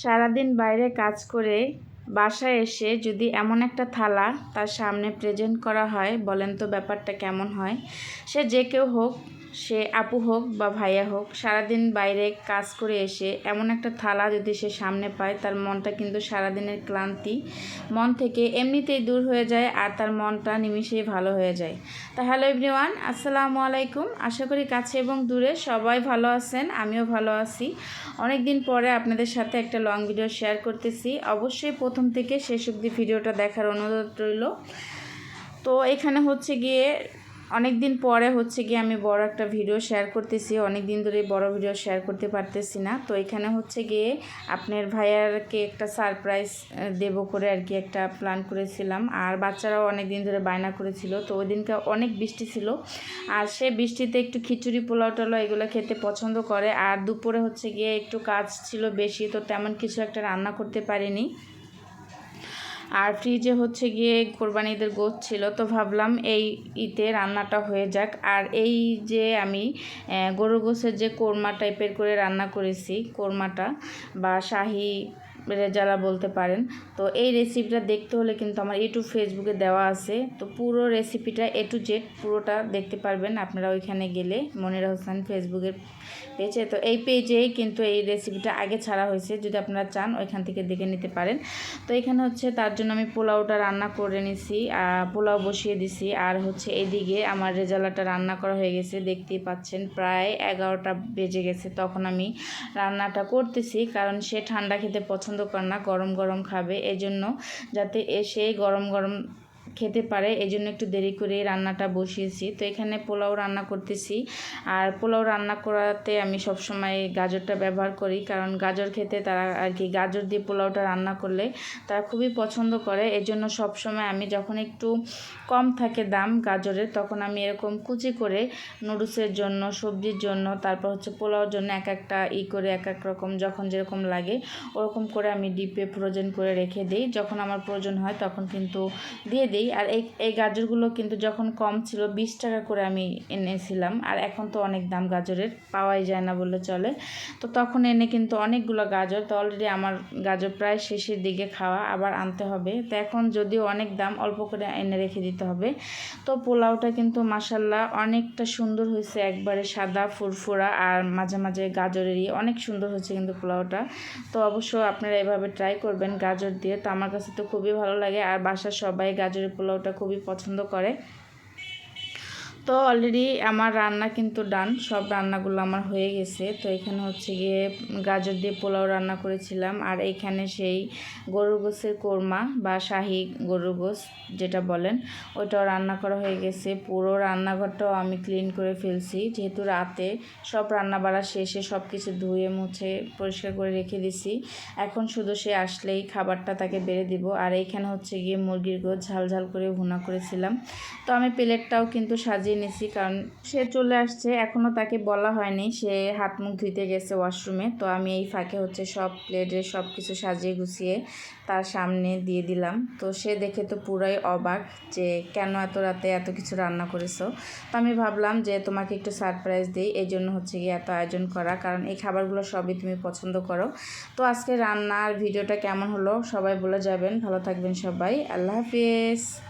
সারাদিন বাইরে কাজ করে বাসায় এসে যদি এমন একটা থালা তার সামনে প্রেজেন্ট করা হয়, বলেন তো ব্যাপারটা কেমন হয়, সে যে কেউ হোক সে আপু হোক বা ভাইয়া হোক, সারাদিন বাইরে কাজ করে এসে এমন একটা থালা যদি সে সামনে পায়, তার মনটা কিন্তু সারাদিনের ক্লান্তি। মন থেকে এমনিতেই দূর হয়ে যায় আর তার মনটা নিমিশেই ভালো হয়ে যায়। তা হ্যালো এভরিওয়ান, আসসালামু আলাইকুম। আশা করি কাছে এবং দূরে সবাই ভালো আছেন, আমিও ভালো আছি। অনেক দিন পরে আপনাদের সাথে একটা লং ভিডিও শেয়ার করতেছি। অবশ্যই প্রথম থেকে শেষ অবধি ভিডিওটা দেখার অনুরোধ রইল। তো এখানে হচ্ছে গিয়ে অনেক দিন পরে হচ্ছে গিয়ে আমি বড় একটা ভিডিও শেয়ার করতেছি। অনেক দিন ধরে বড় ভিডিও শেয়ার করতে পারতেছি না। তো এখানে হচ্ছে গিয়ে আপনার ভাইয়ারকে একটা সারপ্রাইজ দেব করে আর কি একটা প্ল্যান করেছিলাম। আর বাচ্চারাও অনেক দিন ধরে বায়না করেছিল। তো ওই দিনকে অনেক বৃষ্টি ছিল। আর সে বৃষ্টিতে একটু খিচুড়ি, পোলাও, টোলাও এগুলো খেতে পছন্দ করে। আর দুপুরে হচ্ছে গিয়ে একটু কাজ ছিল বেশি, তো তেমন কিছু একটা রান্না করতে পারিনি। আর ফ্রিজে হচ্ছে গিয়ে কোরবানিদের ঈদের ছিল, তো ভাবলাম এই ঈদে রান্নাটা হয়ে যাক। আর এই যে আমি গরু গোছের যে কোরমা টাইপের করে রান্না করেছি, কোরমাটা বা শাহি রেজালা বলতে পারেন। তো এই রেসিপিটা দেখতে হলে কিন্তু আমার ইউটিউব ফেসবুকে দেওয়া আছে। তো পুরো রেসিপিটা এ টু জেড পুরোটা দেখতে পারবেন আপনারা ওইখানে গেলে, মনিরা হোসেন ফেসবুকের পেজে। তো এই পেজেই কিন্তু এই রেসিপিটা আগে ছাড়া হয়েছে, যদি আপনারা চান ওইখান থেকে দেখে নিতে পারেন। তো এখানে হচ্ছে তার জন্য আমি পোলাওটা রান্না করে নিছি পোলাও বসিয়ে দিছি। আর হচ্ছে এদিকে আমার রেজালাটা রান্না করা হয়ে গেছে, দেখতেই পাচ্ছেন প্রায় এগারোটা বেজে গেছে। তখন আমি রান্নাটা করতেছি, কারণ সে ঠান্ডা খেতে পছন্দ করে না গরম গরম খাবে। এজন্য যাতে এসে গরম গরম খেতে পারে এই জন্য একটু দেরি করে রান্নাটা বসিয়েছি। তো এখানে পোলাও রান্না করতেছি। আর পোলাও রান্না করাতে আমি সবসময় গাজরটা ব্যবহার করি, কারণ গাজর খেতে তারা আর কি গাজর দিয়ে পোলাওটা রান্না করলে তারা খুবই পছন্দ করে। এই জন্য সবসময় আমি যখন একটু কম থাকে দাম গাজরের, তখন আমি এরকম কুচি করে নুডলসের জন্য, সবজির জন্য, তারপর হচ্ছে পোলাওর জন্য এক একটা ই করে এক এক রকম, যখন যেরকম লাগে ওরকম করে আমি ডিপে প্রয়োজন করে রেখে দিই। যখন আমার প্রয়োজন হয় তখন কিন্তু দিয়ে দিই। আর এই এই গাজরগুলো কিন্তু যখন কম ছিল, বিশ টাকা করে আমি এনেছিলাম। আর এখন তো অনেক দাম গাজরের, পাওয়াই যায় না বললে চলে। তো তখন এনে কিন্তু অনেকগুলো গাজর, তো অলরেডি আমার গাজর প্রায় শেষের দিকে খাওয়া আবার আনতে হবে। তো এখন যদিও অনেক দাম, অল্প করে এনে রেখে দিতে হবে। তো পোলাওটা কিন্তু মাসাল্লাহ অনেকটা সুন্দর হয়েছে, একবারে সাদা, ফুরফুরা আর মাঝে মাঝে গাজরেরই। অনেক সুন্দর হয়েছে কিন্তু পোলাওটা। তো অবশ্য আপনারা এভাবে ট্রাই করবেন গাজর দিয়ে। তো আমার কাছে তো খুবই ভালো লাগে। আর বাসার সবাই গাজরের পোলাওটা খুবই পছন্দ করে। তো অলরেডি আমার রান্না কিন্তু ডান সব রান্নাগুলো আমার হয়ে গেছে। তো এখানে হচ্ছে গিয়ে গাজর দিয়ে পোলাও রান্না করেছিলাম, আর এইখানে সেই গরুর গোসের কোরমা বা শাহি গরুর গোস যেটা বলেন, ওইটাও রান্না করা হয়ে গেছে। পুরো রান্নাঘরটাও আমি ক্লিন করে ফেলছি। যেহেতু রাতে সব রান্না বাড়া শেষে সব কিছু ধুয়ে মুছে পরিষ্কার করে রেখে দিছি। এখন শুধু সে আসলেই খাবারটা তাকে বেড়ে দিব। আর এইখানে হচ্ছে গিয়ে মুরগির গোছ ঝাল ঝাল করে ভুনা করেছিলাম। তো আমি প্লেটটাও কিন্তু সাজিয়ে নিছি কারণ সে চলে আসছে এখনও তাকে বলা হয়নি। সে হাত মুখ ধুইতে গেছে ওয়াশরুমে। তো আমি এই ফাঁকে হচ্ছে সব প্লেটে সব কিছু সাজিয়ে গুছিয়ে তার সামনে দিয়ে দিলাম। তো সে দেখে তো পুরাই অবাক যে কেন এত রাতে এত কিছু রান্না করেছ? তো আমি ভাবলাম যে তোমাকে একটু সারপ্রাইজ দিই, এই জন্য হচ্ছে গিয়ে এত আয়োজন করা। কারণ এই খাবারগুলো সবই তুমি পছন্দ করো। তো আজকে রান্নার ভিডিওটা কেমন হলো? সবাই বলে যাবেন। ভালো থাকবেন সবাই। আল্লাহ হাফিজ।